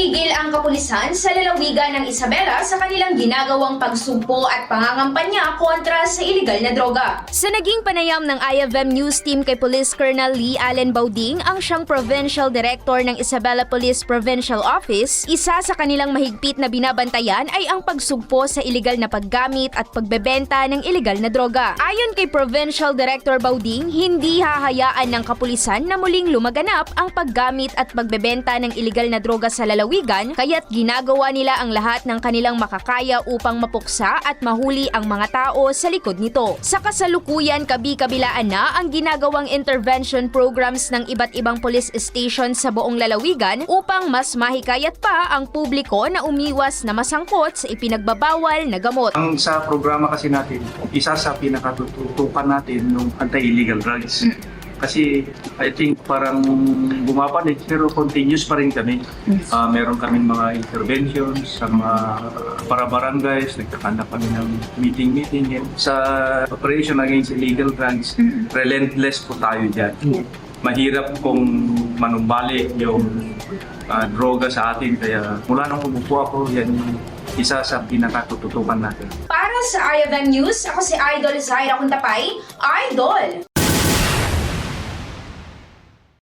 Tumigil ang kapulisan sa lalawigan ng Isabela sa kanilang ginagawang pagsugpo at pangangampanya kontra sa iligal na droga. Sa naging panayam ng IFM News Team kay Police Colonel Lee Allen Bauding, ang siyang Provincial Director ng Isabela Police Provincial Office, isa sa kanilang mahigpit na binabantayan ay ang pagsugpo sa iligal na paggamit at pagbebenta ng iligal na droga. Ayon kay Provincial Director Bauding, hindi hahayaan ng kapulisan na muling lumaganap ang paggamit at pagbebenta ng iligal na droga sa lalawigan, kaya't ginagawa nila ang lahat ng kanilang makakaya upang mapuksa at mahuli ang mga tao sa likod nito. Sa kasalukuyan, kabi-kabilaan na ang ginagawang intervention programs ng iba't ibang police station sa buong lalawigan upang mas mahikayat pa ang publiko na umiwas na masangkot sa ipinagbabawal na gamot. Ang sa programa kasi natin, isa sa pinakatutukan natin ng anti-illegal drugs. Kasi I think parang bumapanik pero continuous pa rin kami. Ah, meron kaming mga interventions sa mga para barangays, nagkakanda kami ng meeting-meeting. Sa operation against illegal drugs, relentless po tayo dyan. Mahirap kung manumbalik yung ah, droga sa atin. Kaya mula nung umupo ako, yan yung isa sa pinakatututukan natin. Para sa IFM News, ako si Idol Zaira Kuntapay, Idol!